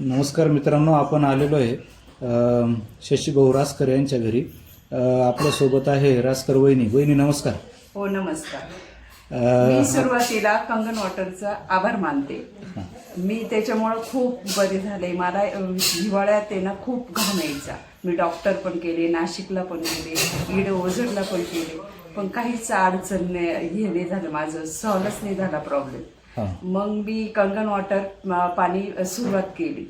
नमस्कार मित्रांनो आपण आलेलो आहे शशीभाऊ रासकर यांच्या घरी. आपल्यासोबत आहे रासकर वहिनी. वहिनी नमस्कार. हो नमस्कार. मी सुरुवातीला कंगन वॉटरचा आभार मानते. मी त्याच्यामुळं खूप बरे झाले. मला हिवाळ्यात ना खूप घाम यायचा. मी डॉक्टर पण केले नाशिकला पण केले इड ओझरला पण केले. पण काहीच अडचण नाही हे नाही झालं माझं सॉल्वच नाही झाला प्रॉब्लेम. मग मी कंगन वॉटर पाणी सुरुवात केली.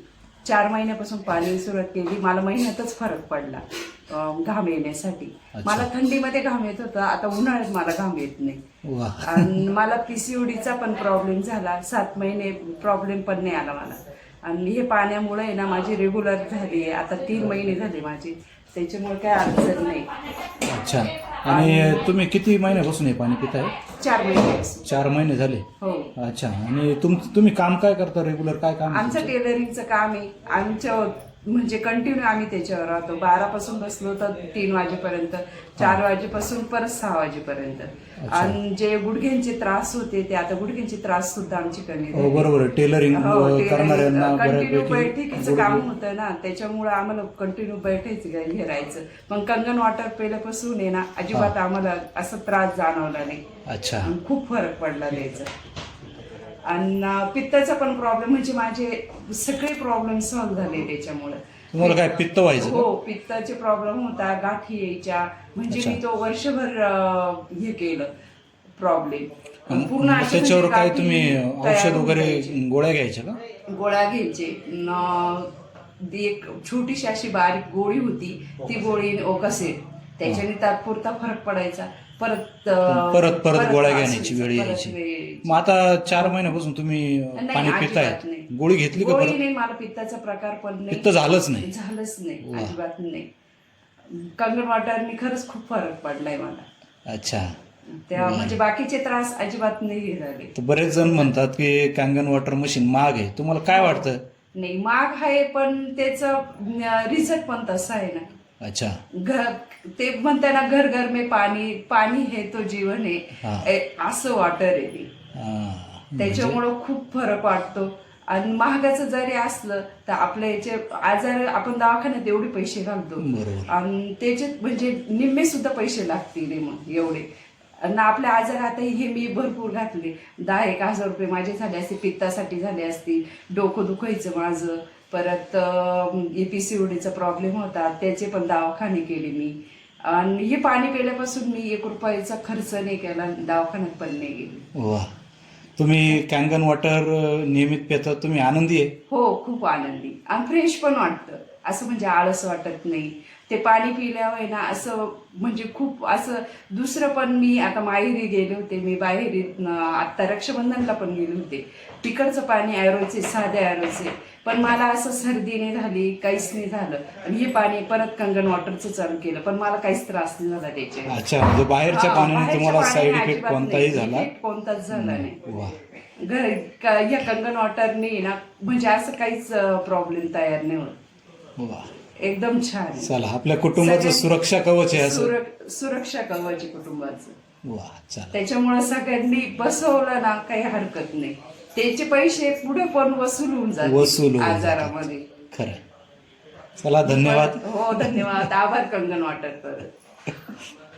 चार महिन्यापासून पाणी सुरुवात केली. मला महिन्यातच फरक पडला घाम येण्यासाठी. मला थंडीमध्ये घाम येत होता आता उन्हाळ्यात मला घाम येत नाही. आणि मला पीसीओडीचा पण प्रॉब्लेम झाला. सात महिने प्रॉब्लेम पण नाही आला मला. आणि हे पाण्यामुळे आहे ना माझी रेग्युलर झाली आहे. आता तीन महिने झाले माझे. त्याच्यामुळे काय अडचण नाही. अच्छा. आणि तुम्ही किती महिन्यापासून हे पाणी पिताय? चार महिने. चार महिने झाले. हो. अच्छा. आणि तुम तुम्ही काम काय करता रेग्युलर काय काम आमचं टेलरिंगचं काम आहे. आमचं म्हणजे कंटिन्यू आम्ही त्याच्यावर राहतो. बारा पासून बसलो तर तीन वाजेपर्यंत चार वाजेपासून परत सहा वाजेपर्यंत. आणि जे गुडघ्यांचे त्रास होते ते आता गुडघ्यांचे त्रास सुद्धा आमची कमी हो बरोबर टेलरिंग करणाऱ्यांना कंटिन्यू बऱ्यापैकी बैठकीचं काम होतं ना त्याच्यामुळे आम्हाला कंटिन्यू बैठायचं हे राहायचं. पण कंगन वॉटर पहिल्यापासून आहे ना अजिबात आम्हाला असा त्रास जाणवला नाही. अच्छा. आणि खूप फरक पडला त्याचा. आणि पित्ताचा पण प्रॉब्लेम म्हणजे माझे सगळे प्रॉब्लेम सॉल्व्ह झाले त्याच्यामुळे. तुम्हाला काय पित्त व्हायचं? हो पित्ताचे प्रॉब्लेम होता गाठी यायच्या म्हणजे मी तो वर्षभर हे केलं प्रॉब्लेम पूर्ण त्याच्यावर काय गाठी तुम्ही औषध वगैरे. गोळ्या घ्यायच्या का? गोळ्या घ्यायचे. न- ती एक छोटीशी अशी बारीक गोळी होती ती गोळी ओकसेट त्याच्याने तात्पुरता फरक पडायचा. परत परत परत गोळ्या घेण्याची वेळ यायची. मग आता चार महिन्यापासून तुम्ही पाणी पिताय. गोळी घेतली का परत? नाही मला पित्ताचा प्रकार पण नाही. पित्त झालंच नाही. झालंच नाही अजिबात नाही. कंगन वॉटरनी खरंच खूप फरक पडलाय मला. अच्छा. त्या म्हणजे बाकीचे त्रास अजिबात नाही झाले. बरेच जण म्हणतात की कांगन वॉटर मशीन महाग आहे. तुम्हाला काय वाटतं? नाही माग आहे पण त्याचं रिझल्ट पण तसा आहे ना. अच्छा. घर ते म्हणते ना घर घर में पाणी पाणी हे तो जीवन हा. आहे असं वॉटर आहे ते हा. त्याच्यामुळं खूप फरक वाटतो. आणि महागाचं जरी असलं तर आपल्या याचे आजार आपण दवाखान्यात एवढे पैसे घालतो. आणि त्याचे म्हणजे निम्मे सुद्धा पैसे लागतील मग एवढे. आणि आपल्या आजार आता हे मी भरपूर घातले. दहा एक हजार रुपये माझे झाले असते पित्तासाठी झाले असतील डोकं दुखायचं माझं. परत एपीसीओडीचा प्रॉब्लेम होता त्याचे पण दवाखाने केले मी. आणि हे पाणी पिल्यापासून मी एक रुपयाचा खर्च नाही केला दवाखान्यात पण नाही गेली. वा तुम्ही कॅंगन वॉटर नियमित पिता तुम्ही आनंदी आहे? हो खूप आनंदी. आणि फ्रेश पण वाटतं. असं म्हणजे आळस वाटत नाही. ते पाणी पिल्यावर आहे ना असं म्हणजे खूप असं दुसरं पण मी आता माहेरी गेले होते. मी बाहेर आता रक्षाबंधनला पण गेले होते. तिकडचं पाणी ॲरोचे साधे ॲरोचे पण मला असं सर्दी नाही झाली काहीच नाही झालं. आणि हे पाणी परत कंगन वॉटरचं चालू केलं पण मला काहीच त्रास नाही झाला त्याचे अच्छा म्हणजे बाहेरच्या पाण्याने तुम्हाला साईड इफेक्ट कोणताही. झाला? कोणताच झाला नाही. घर या कंगन वॉटरने ना म्हणजे असं काहीच प्रॉब्लेम तयार नाही होत. एकदम छान चला आपल्या कुटुंबाचं सुरक्षा कवच आहे असं. सुरक्षा कवच आहे कुटुंबाचं. वा चला. त्याच्यामुळे सगळ्यांनी बसवलं ना काही हरकत नाही. त्याचे पैसे पुढे पण वसूल होऊन वसूल होऊन आजारामध्ये. खरं. चला धन्यवाद. हो धन्यवाद. आभार कंगन वाटत परत.